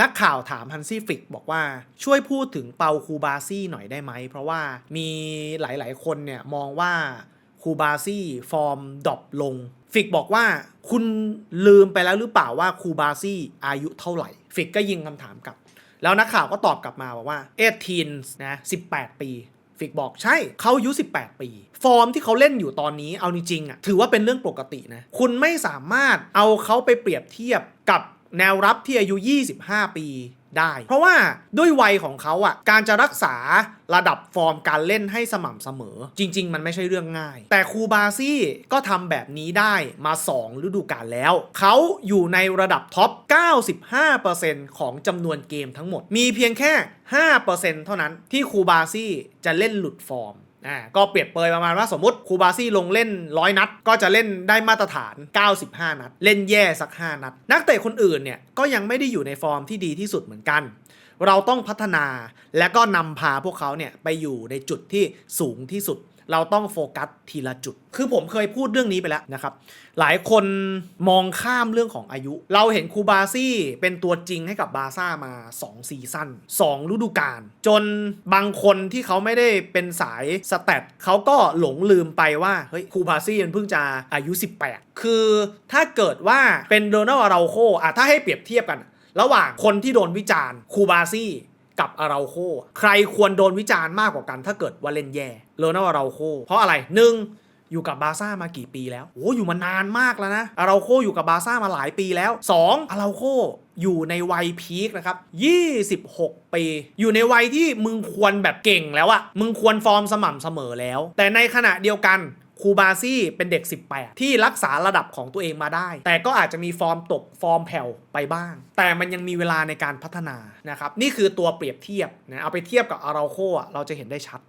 นักข่าวถามฮันซี่ฟิกบอกว่าช่วยพูดถึงเปาคูบาซี่หน่อยได้ไหม เพราะว่ามีหลายๆ คนเนี่ยมองว่าคูบาซี่ฟอร์มดรอปลง ฟิกบอกว่าคุณลืมไปแล้วหรือเปล่าว่าคูบาซี่อายุเท่าไหร่ ฟิกก็ยิงคำถามกลับ แล้วนักข่าวก็ตอบกลับมาบอกว่าเอทีนนะ18 ปีฟิกบอกใช่เขาอายุ 18 ปี ฟอร์มที่เขาเล่นอยู่ตอนนี้เอาจริงๆอะถือว่าเป็นเรื่องปกตินะ คุณไม่สามารถเอาเขาไปเปรียบเทียบกับ แนวรับที่อายุ 25 ปีได้ เพราะว่าด้วยวัยของเขาอะการจะรักษาระดับฟอร์มการเล่นให้สม่ำเสมอ จริง ๆ มันไม่ใช่เรื่องง่าย แต่คูบาซี่ก็ทำแบบนี้ได้มา 2 ฤดูกาลแล้ว เขาอยู่ในระดับท็อป 95%ของจำนวนเกมทั้งหมด มีเพียงแค่ 5%เท่านั้นที่คูบาซี่จะเล่นหลุดฟอร์ม อ่าก็เปรียบเปรยประมาณว่าสมมติคูบาซี่ลงเล่น 100 นัด ก็จะเล่นได้มาตรฐาน 95 นัด เล่นแย่สัก 5 นัด นักเตะคนอื่นเนี่ยก็ยังไม่ได้อยู่ในฟอร์มที่ดีที่สุดเหมือนกัน เราต้องพัฒนาและก็นำพาพวกเขาเนี่ยไปอยู่ในจุดที่สูงที่สุด เราต้องโฟกัสทีละจุด คือผมเคยพูดเรื่องนี้ไปแล้วนะครับ หลายคนมองข้ามเรื่องของอายุ เราเห็นคูบาซี่เป็นตัวจริงให้กับบาซ่ามา 2 ซีซั่น2ฤดูกาล จนบางคนที่เขาไม่ได้เป็นสายสแตทเขาก็หลงลืมไปว่า เฮ้ย คูบาซี่มันเพิ่งจะอายุ 18 คือถ้าเกิดว่าเป็นโดนัลอาราโคอะถ้าให้เปรียบเทียบกัน ระหว่างคนที่โดนวิจารณ์คูบาซี่ กับอาราโคใครควรโดนวิจารณ์มากกว่ากัน ถ้าเกิดว่าเล่นแย่โรนัลอาราโคเพราะอะไรหนึ่งอยู่กับบาซ่ามากี่ปีแล้วโอ้อยู่มานานมากแล้วนะอาราโคอยู่กับบาซ่ามาหลายปีแล้ว 2. อาราโคอยู่ในวัยพีคนะครับ 26 ปี อยู่ในวัยที่มึงควรแบบเก่งแล้วอะมึงควรฟอร์มสม่ำเสมอแล้ว แต่ในขณะเดียวกัน คูบาซี่เป็นเด็ก 18 ที่รักษาระดับของตัวเองมาได้ แต่ก็อาจจะมีฟอร์มตกฟอร์มแผ่วไปบ้าง แต่มันยังมีเวลาในการพัฒนานะครับ นี่คือตัวเปรียบเทียบนะเอาไปเทียบกับอาราโคะเราจะเห็นได้ชัด